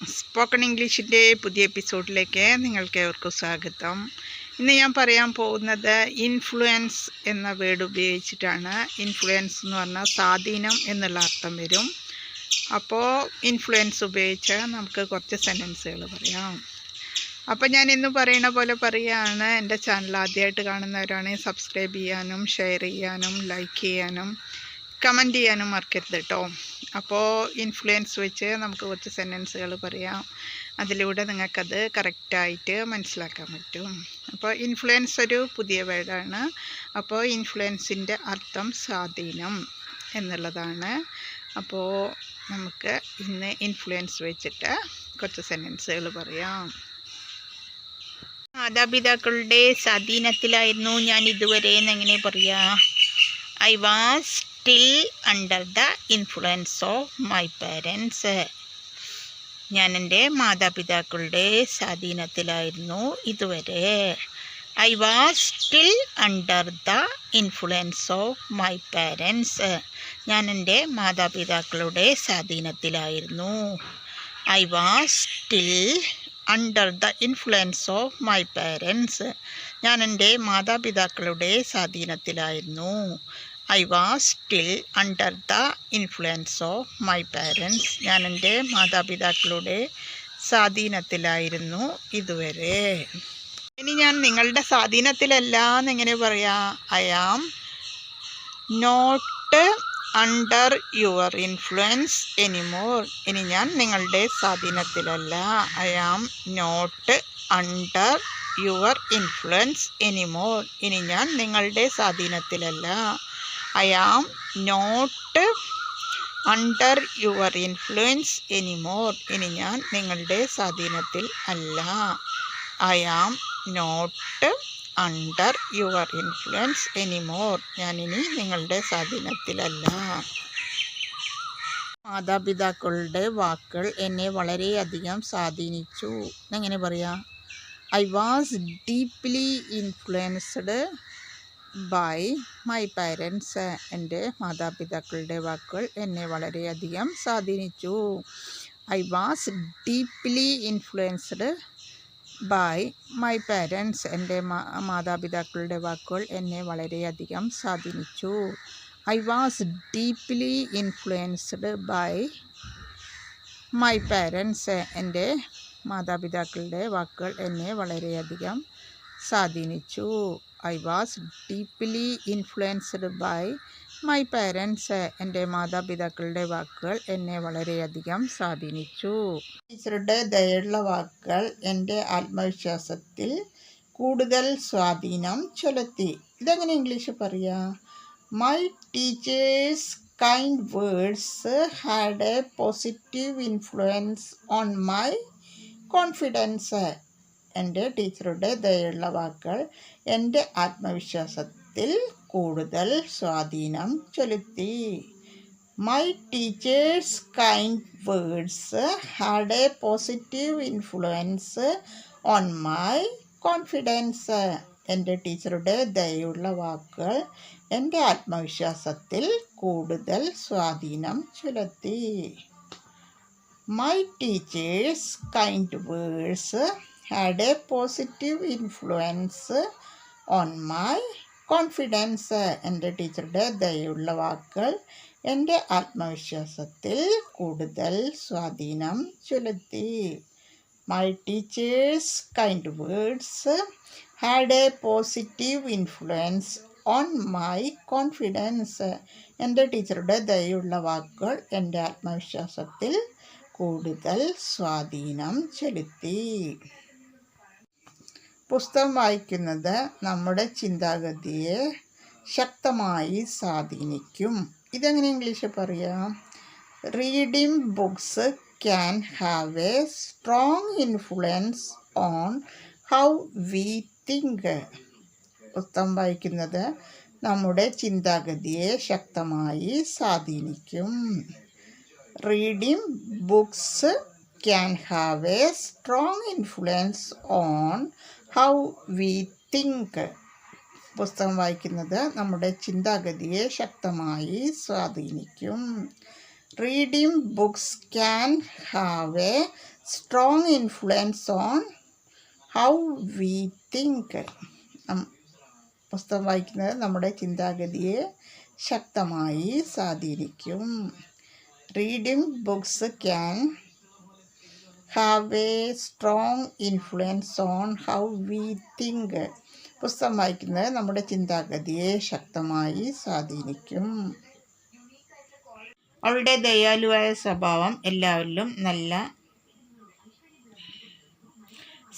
Spoken ഇംഗ്ലീഷിന്റെ പുതിയ എപ്പിസോഡിലേക്ക് നിങ്ങൾക്ക് ഏവർക്കും സ്വാഗതം. ഇന്ന് ഞാൻ പറയാൻ പോകുന്നത് ഇൻഫ്ലുവൻസ് എന്ന വേർഡ് ഉപയോഗിച്ചിട്ടാണ്. ഇൻഫ്ലുവൻസ് എന്ന് പറഞ്ഞാൽ സ്വാധീനം എന്നുള്ള അർത്ഥം വരും. അപ്പോൾ ഇൻഫ്ലുവൻസ് ഉപയോഗിച്ച് നമുക്ക് കുറച്ച് സെന്റൻസുകൾ പറയാം. അപ്പോൾ ഞാൻ ഇന്ന് പറയുന്ന പോലെ പറയുകയാണ്. എന്റെ ചാനൽ ആദ്യമായിട്ട് കാണുന്നവരാണെങ്കിൽ സബ്സ്ക്രൈബ് ചെയ്യാനും ഷെയർ ചെയ്യാനും ലൈക്ക് ചെയ്യാനും കമന്റ് ചെയ്യാനും മറക്കരുത് കേട്ടോ അപ്പോൾ ഇൻഫ്ലുവൻസ് വെച്ച് നമുക്ക് കുറച്ച് സെന്റൻസുകൾ പറയാം. അതിലൂടെ നിങ്ങൾക്കത് കറക്റ്റായിട്ട് മനസ്സിലാക്കാൻ പറ്റും. അപ്പോൾ ഇൻഫ്ലുവൻസ് ഒരു പുതിയ വേർഡാണ് അപ്പോൾ ഇൻഫ്ലുവൻസിന്റെ അർത്ഥം സ്വാധീനം എന്നുള്ളതാണ്. അപ്പോൾ നമുക്ക് ഇന്ന് ഇൻഫ്ലുവൻസ് വെച്ചിട്ട് കുറച്ച് സെന്റൻസുകൾ പറയാം. മാതാപിതാക്കളുടെ സ്വാധീനത്തിലായിരുന്നു ഞാൻ ഇതുവരെ എന്നെങ്ങനെ പറയാ? I was still under the influence of my parents ഞാൻ എന്റെ മാതാപിതാക്കളുടെ സ്വാധീനത്തിലായിരുന്നു ഇതുവരെ. I was still under the influence of my parents ഞാൻ എന്റെ മാതാപിതാക്കളുടെ സ്വാധീനത്തിലായിരുന്നു. I was still under the influence of my parents ഞാൻ എന്റെ മാതാപിതാക്കളുടെ സ്വാധീനത്തിലായിരുന്നു. I was still under the influence of my parents ഞാൻ എന്റെ മാതാപിതാക്കളുടെ സ്വാധീനത്തിലായിരുന്നു ഇതുവരെ. ഇനി ഞാൻ നിങ്ങളുടെ സ്വാധീനത്തിലല്ല എന്നെങ്ങനെ പറയാം. I am not under your influence anymore ഇനി ഞാൻ നിങ്ങളുടെ സ്വാധീനത്തിലല്ല. I am not under your influence anymore ഇനി ഞാൻ നിങ്ങളുടെ സ്വാധീനത്തിലല്ല. I am not under your influence anymore ഇനി ഞാൻ നിങ്ങളുടെ സ്വാധീനത്തിൽ അല്ല. I am not under your influence anymore ഞാനിനി നിങ്ങളുടെ സ്വാധീനത്തിലല്ല മാതാപിതാക്കളുടെ വാക്കുകൾ എന്നെ വളരെയധികം സ്വാധീനിച്ചു. എങ്ങനെ പറയാം? I was deeply influenced by my parents എന്റെ മാതാപിതാക്കളുടെ വാക്കുകൾ എന്നെ വളരെയധികം സ്വാധീനിച്ചു. I was deeply influenced by my parents എന്റെ മാതാപിതാക്കളുടെ വാക്കുകൾ എന്നെ വളരെയധികം സ്വാധീനിച്ചു. I was deeply influenced by my parents എന്റെ മാതാപിതാക്കളുടെ വാക്കുകൾ എന്നെ വളരെയധികം സ്വാധീനിച്ചു. I was deeply influenced by my parents എന്റെ മാതാപിതാക്കളുടെ വാക്കുകൾ എന്നെ വളരെയധികം സ്വാധീനിച്ചു. ടീച്ചറുടെ ദയുള്ള വാക്കുകൾ എന്റെ ആത്മവിശ്വാസത്തിൽ കൂടുതൽ സ്വാധീനം ചെലുത്തി. ഇതെങ്ങനെ ഇംഗ്ലീഷ് പറയാ? My teacher's kind words had a positive influence on my confidence എന്റെ ടീച്ചറുടെ ദയുള്ള വാക്കുകൾ എന്റെ ആത്മവിശ്വാസത്തിൽ കൂടുതൽ സ്വാധീനം ചെലുത്തി. My teacher's kind words had a positive influence on my confidence എന്റെ ടീച്ചറുടെ ദയുള്ള വാക്കുകൾ എന്റെ ആത്മവിശ്വാസത്തിൽ കൂടുതൽ സ്വാധീനം ചെലുത്തി. My teacher's kind words had a positive influence on my confidence എന്റെ ടീച്ചറുടെ ദയുള്ള വാക്കുകൾ എന്റെ ആത്മവിശ്വാസത്തിൽ കൂടുതൽ സ്വാധീനം ചെലുത്തി. My teacher's kind words had a positive influence on my confidence എന്റെ ടീച്ചറുടെ ദയുള്ള വാക്കുകൾ എന്റെ ആത്മവിശ്വാസത്തിൽ കൂടുതൽ സ്വാധീനം ചെലുത്തി. പുസ്തകം വായിക്കുന്നത് നമ്മുടെ ചിന്താഗതിയെ ശക്തമായി സ്വാധീനിക്കും. ഇതെങ്ങനെ ഇംഗ്ലീഷിൽ പറയാം? Reading books can have a strong influence on how we think പുസ്തകം വായിക്കുന്നത് നമ്മുടെ ചിന്താഗതിയെ ശക്തമായി സ്വാധീനിക്കും. Reading books can have a strong influence on how we think പുസ്തകം വായിക്കുന്നത് നമ്മുടെ ചിന്താഗതിയെ ശക്തമായി സ്വാധീനിക്കും. Reading books can have a strong influence on how we think പുസ്തകം വായിക്കുന്നത് നമ്മുടെ ചിന്താഗതിയെ ശക്തമായി സ്വാധീനിക്കും. Reading books can have a strong influence on how we think പുസ്തകം വായിക്കുന്നത് നമ്മുടെ ചിന്താഗതിയെ ശക്തമായി സ്വാധീനിക്കും. അവളുടെ ദയാലുവായ സ്വഭാവം എല്ലാവരിലും നല്ല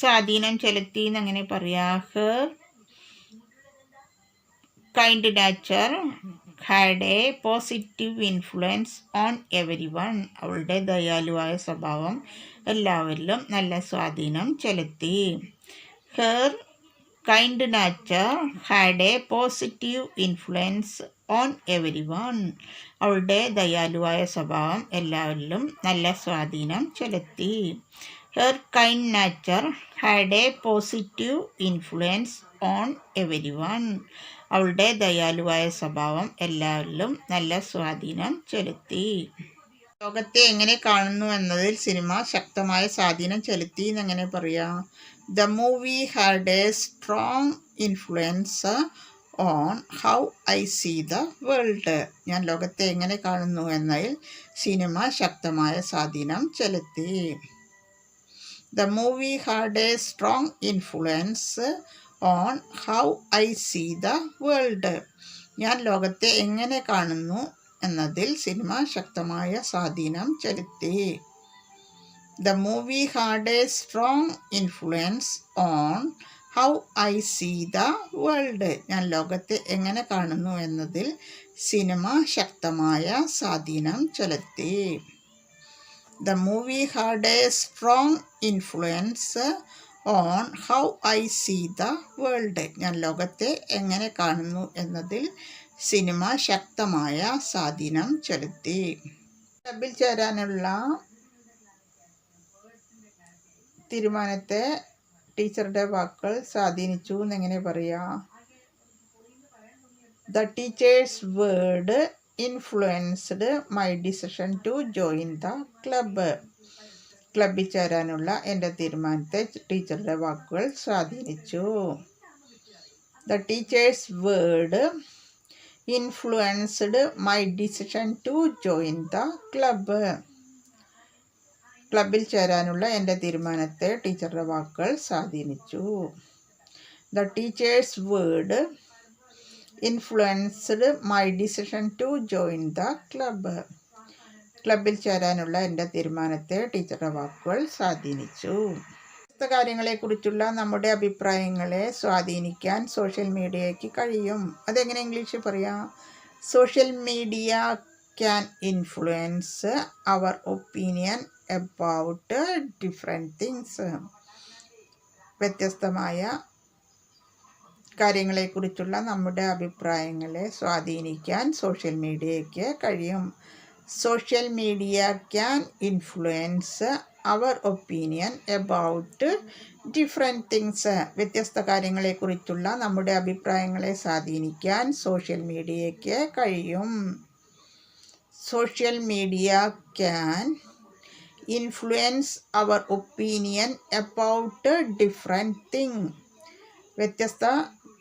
സ്വാധീനം ചെലുത്തി എന്നങ്ങനെ പറയാ. Her kind nature had a positive influence on everyone അവളുടെ ദയാലുവായ സ്വഭാവം എല്ലാവരിലും നല്ല സ്വാധീനം ചെലുത്തി. Her kind nature had a positive influence on everyone അവളുടെ ദയാലുവായ സ്വഭാവം എല്ലാവരിലും നല്ല സ്വാധീനം ചെലുത്തി. Her kind nature had a positive influence on everyone അവളുടെ ദയാലുവായ സ്വഭാവം എല്ലാവരിലും നല്ല സ്വാധീനം ചെലുത്തി. ലോകത്തെ എങ്ങനെ കാണുന്നു എന്നതിൽ സിനിമ ശക്തമായ സ്വാധീനം ചെലുത്തി എന്നെങ്ങനെ പറയാം? The movie had a strong influence on how I see the world ഞാൻ ലോകത്തെ എങ്ങനെ കാണുന്നു എന്നതിൽ സിനിമ ശക്തമായ സ്വാധീനം ചെലുത്തി. The movie had a strong influence on how I see the world ഞാൻ ലോകത്തെ എങ്ങനെ കാണുന്നു എന്നതിൽ സിനിമ ശക്തമായ സ്വാധീനം ചെലുത്തി. The movie had a strong influence on how I see the world ഞാൻ ലോകത്തെ എങ്ങനെ കാണുന്നു എന്നതിൽ സിനിമ ശക്തമായ സ്വാധീനം ചെലുത്തി. The movie had a strong influence on how I see the world ഞാൻ ലോകത്തെ എങ്ങനെ കാണുന്നു എന്നതിൽ സിനിമ ശക്തമായ സ്വാധീനം ചെലുത്തി. ക്ലബിൽ ചേരാനുള്ള തീരുമാനത്തെ ടീച്ചറുടെ വാക്കുകൾ സ്വാധീനിച്ചു എന്നെങ്ങനെ പറയാ? The teacher's word influenced my decision to join the club. ക്ലബിൽ ചേരാനുള്ള എന്റെ തീരുമാനത്തെ ടീച്ചറുടെ വാക്കുകൾ സ്വാധീനിച്ചു. The teacher's word influenced my decision to join the club ക്ലബിൽ ചേരാനുള്ള എന്റെ തീരുമാനത്തെ ടീച്ചറുടെ വാക്കുകൾ സ്വാധീനിച്ചു. The teacher's word influenced my decision to join the club ക്ലബിൽ ചേരാനുള്ള എന്റെ തീരുമാനത്തെ ടീച്ചറുടെ വാക്കുകൾ സ്വാധീനിച്ചു. കാര്യങ്ങളെക്കുറിച്ചുള്ള നമ്മുടെ അഭിപ്രായങ്ങളെ സ്വാധീനിക്കാൻ സോഷ്യൽ മീഡിയയ്ക്ക് കഴിയും. അതെങ്ങനെ ഇംഗ്ലീഷിൽ പറയാം? Social media can influence our opinion about different things. വ്യത്യസ്തമായ കാര്യങ്ങളെക്കുറിച്ചുള്ള നമ്മുടെ അഭിപ്രായങ്ങളെ സ്വാധീനിക്കാൻ സോഷ്യൽ മീഡിയയ്ക്ക് കഴിയും. Social media can influence our opinion about different things വ്യത്യസ്ത കാര്യങ്ങളെക്കുറിച്ചുള്ള നമ്മുടെ അഭിപ്രായങ്ങളെ സ്വാധീനിക്കാൻ സോഷ്യൽ മീഡിയയ്ക്ക് കഴിയും. Social media can influence our opinion about different thing വ്യത്യസ്ത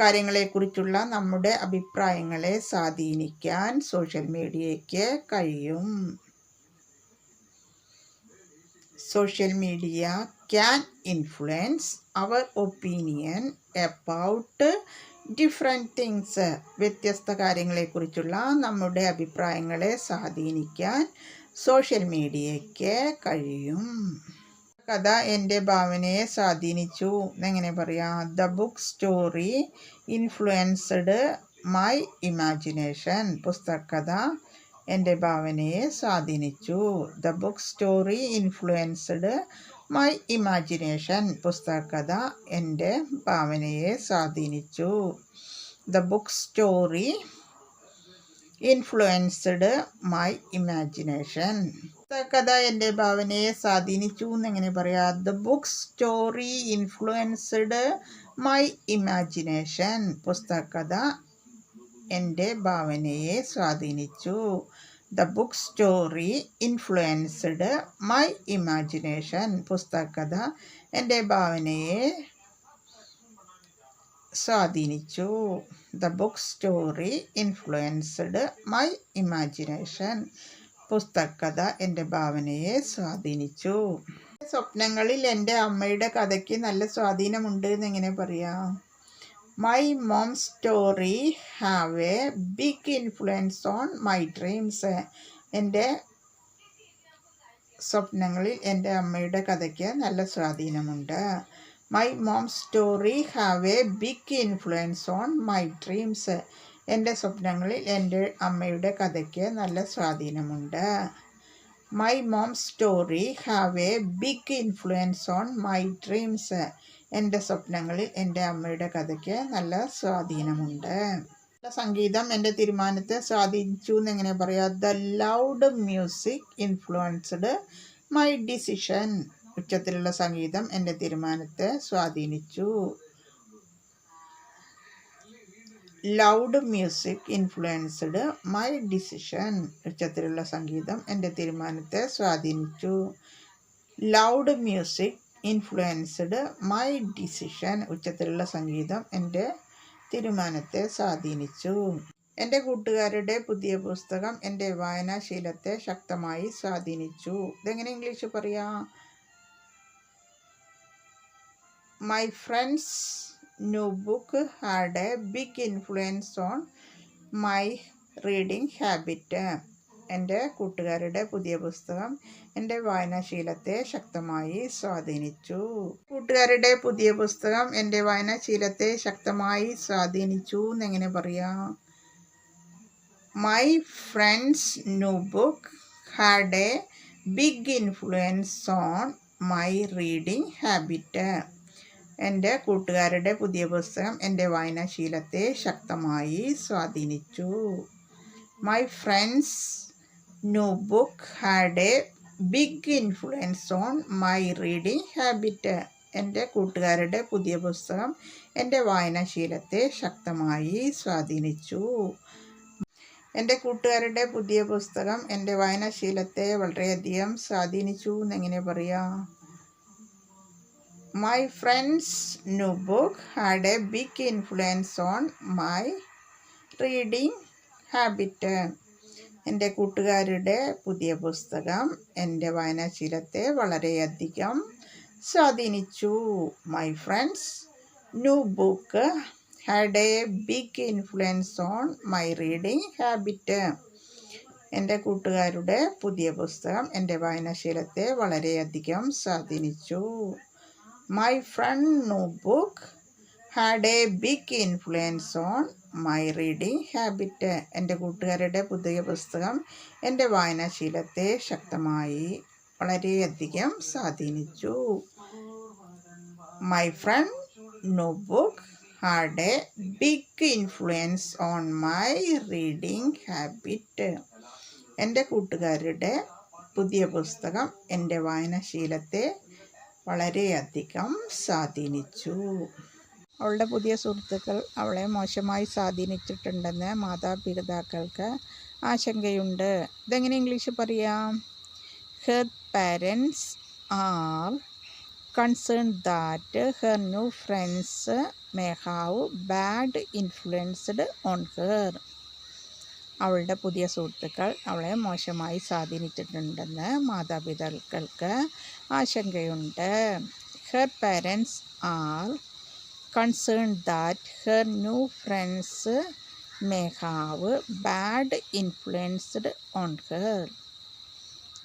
കാര്യങ്ങളെക്കുറിച്ചുള്ള നമ്മുടെ അഭിപ്രായങ്ങളെ സ്വാധീനിക്കാൻ സോഷ്യൽ മീഡിയയ്ക്ക് കഴിയും. Social media can influence our opinion about different things വ്യത്യസ്ത കാര്യങ്ങളെക്കുറിച്ചുള്ള നമ്മുടെ അഭിപ്രായങ്ങളെ സ്വാധീനിക്കാൻ സോഷ്യൽ മീഡിയയ്ക്ക് കഴിയും. കഥ എന്റെ ഭാവനയെ സ്വാധീനിച്ചു. എന്നെങ്ങനെ പറയാം? The book story influenced my imagination പുസ്തകഥ എന്റെ ഭാവനയെ സ്വാധീനിച്ചു. The book story influenced my imagination പുസ്തക കഥ എന്റെ ഭാവനയെ സ്വാധീനിച്ചു. The book story influenced my imagination കഥ എന്റെ ഭാവനയെ സ്വാധീനിച്ചു എന്നെങ്ങനെ പറയാം? The book story influenced my imagination പുസ്തകഥ എന്റെ ഭാവനയെ സ്വാധീനിച്ചു. The book story influenced my imagination പുസ്തകഥ എന്റെ ഭാവനയെ സ്വാധീനിച്ചു. The book story influenced my imagination പുസ്തകഥ എന്റെ ഭാവനയെ സ്വാധീനിച്ചു. സ്വപ്നങ്ങളിൽ എന്റെ അമ്മയുടെ കഥയ്ക്ക് നല്ല സ്വാധീനമുണ്ട് എന്ന് എങ്ങനെ പറയാം? My mom story have a big influence on my dreams എന്റെ സ്വപ്നങ്ങളിൽ എന്റെ അമ്മയുടെ കഥയ്ക്ക് നല്ല സ്വാധീനമുണ്ട്. My mom story have a big influence on my dreams എന്റെ സ്വപ്നങ്ങളിൽ എന്റെ അമ്മയുടെ കഥയ്ക്ക് നല്ല സ്വാധീനമുണ്ട്. My mom story have a big influence on my dreams എന്റെ സ്വപ്നങ്ങളിൽ എന്റെ അമ്മയുടെ കഥയ്ക്ക് നല്ല സ്വാധീനമുണ്ട്. സംഗീതം എന്റെ തീരുമാനത്തെ സ്വാധീനിച്ചു എന്ന് എങ്ങനെ പറയാം? The loud music influenced my decision ഉച്ചത്തിലുള്ള സംഗീതം എന്റെ തീരുമാനത്തെ സ്വാധീനിച്ചു. Loud music influenced my decision ഉച്ചത്തിലുള്ള സംഗീതം എന്റെ തീരുമാനത്തെ സ്വാധീനിച്ചു. Loud music influenced my decision ഉച്ചത്തിലുള്ള സംഗീതം എന്റെ തീരുമാനത്തെ സ്വാധീനിച്ചു. എന്റെ കൂട്ടുകാരുടെ പുതിയ പുസ്തകം എന്റെ വായനാശീലത്തെ ശക്തമായി സ്വാധീനിച്ചു. ഇതെങ്ങനെ ഇംഗ്ലീഷ് പറയാം? My friend's new book had a big influence on my reading habit എന്റെ കൂട്ടുകാരുടെ പുതിയ പുസ്തകം എന്റെ വായനാശീലത്തെ ശക്തമായി സ്വാധീനിച്ചു. കൂട്ടുകാരുടെ പുതിയ പുസ്തകം എന്റെ വായനാശീലത്തെ ശക്തമായി സ്വാധീനിച്ചു എന്നെങ്ങനെ പറയാം? My friend's new book had a big influence on my reading habit എന്റെ കൂട്ടുകാരുടെ പുതിയ പുസ്തകം എന്റെ വായനാശീലത്തെ ശക്തമായി സ്വാധീനിച്ചു. My friend's new book had a big influence on my reading habit എന്റെ കൂട്ടുകാരുടെ പുതിയ പുസ്തകം എന്റെ വായനാശീലത്തെ ശക്തമായി സ്വാധീനിച്ചു. എന്റെ കൂട്ടുകാരുടെ പുതിയ പുസ്തകം എന്റെ വായനാശീലത്തെ വളരെയധികം സ്വാധീനിച്ചു എന്നെങ്ങനെ പറയാം? My friend's new book had a big influence on my reading habit. എന്റെ കൂട്ടുകാരുടെ പുതിയ പുസ്തകം എന്റെ വായനാശീലത്തെ വളരെയധികം സ്വാധീനിച്ചു. My friend's new book had a big influence on my reading habit എന്റെ കൂട്ടുകാരുടെ പുതിയ പുസ്തകം എന്റെ വായനാശീലത്തെ വളരെയധികം സ്വാധീനിച്ചു. My friend notebook had a big influence on my reading habit എന്റെ കൂട്ടുകാരുടെ പുതിയ പുസ്തകം എന്റെ വായനാശീലത്തെ ശക്തമായി വളരെയധികം സ്വാധീനിച്ചു. My friend no book had a big influence on my reading habit എന്റെ കൂട്ടുകാരുടെ പുതിയ പുസ്തകം എന്റെ വായനാശീലത്തെ വളരെയധികം സ്വാധീനിച്ചു. അവളുടെ പുതിയ സുഹൃത്തുക്കൾ അവളെ മോശമായി സ്വാധീനിച്ചിട്ടുണ്ടെന്ന് മാതാപിതാക്കൾക്ക് ആശങ്കയുണ്ട്. ഇതെങ്ങനെ ഇംഗ്ലീഷ് പറയാം? Her parents are concern that her new friends may have bad influenced on her അവളുടെ പുതിയ സുഹൃത്തുക്കൾ അവളെ മോശമായി സ്വാധീനിച്ചിട്ടുണ്ടെന്ന് മാതാപിതാക്കൾക്ക് ആശങ്കയുണ്ട്. Her parents are concern that her new friends may have bad influenced on her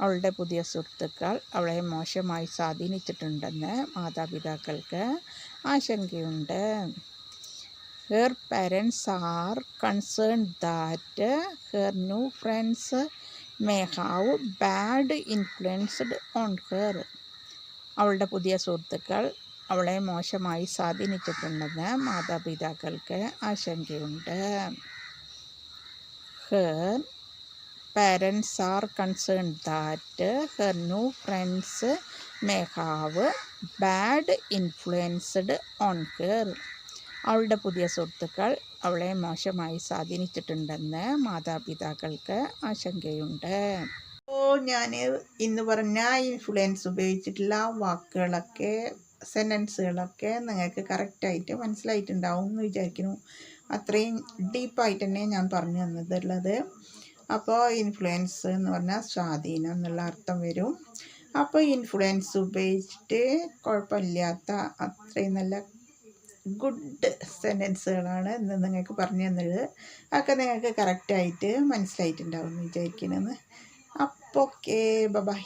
അവളുടെ പുതിയ സുഹൃത്തുക്കൾ അവളെ മോശമായി സ്വാധീനിച്ചിട്ടുണ്ടെന്ന് മാതാപിതാക്കൾക്ക് ആശങ്കയുണ്ട്. Her parents are concerned that her new friends may have bad influenced on her. അവളുടെ പുതിയ സുഹൃത്തുക്കൾ അവളെ മോശമായി സ്വാധീനിച്ചിട്ടുണ്ടെന്ന് മാതാപിതാക്കൾക്ക് ആശങ്കയുണ്ട്. Her parents are concern that her new friends may have bad influenced on her അവളുടെ പുതിയ സുഹൃത്തുക്കൾ അവളെ മോശമായി സ്വാധീനിച്ചിട്ടുണ്ടെന്ന് മാതാപിതാക്കൾക്ക് ആശങ്കയുണ്ട്. ഓ ഞാൻ ഇന്ന് പറഞ്ഞ ഇൻഫ്ലുവൻസ് ഉപയോഗിച്ചിട്ടുള്ള വാക്കുകളൊക്കെ സെന്റൻസുകളൊക്കെ നിങ്ങൾക്ക് കറക്റ്റായിട്ട് മനസ്സിലായിട്ടുണ്ടാവും എന്ന് വിചാരിക്കുന്നു. അത്രയും ഡീപ്പായിട്ട് തന്നെ ഞാൻ പറഞ്ഞു തന്നതുള്ളത് അപ്പോൾ ഇൻഫ്ലുവൻസ് എന്ന് പറഞ്ഞാൽ സ്വാധീനം എന്നുള്ള അർത്ഥം വരും. അപ്പോൾ ഇൻഫ്ലുവൻസ് ഉപയോഗിച്ചിട്ട് കുഴപ്പമില്ലാത്ത അത്രയും നല്ല ഗുഡ് സെന്റൻസുകളാണ് ഇന്ന് നിങ്ങൾക്ക് പറഞ്ഞു തന്നത്. അതൊക്കെ നിങ്ങൾക്ക് കറക്റ്റായിട്ട് മനസ്സിലായിട്ടുണ്ടാവും എന്ന് വിചാരിക്കണമെന്ന് അപ്പോൾ ഓക്കെ ബൈ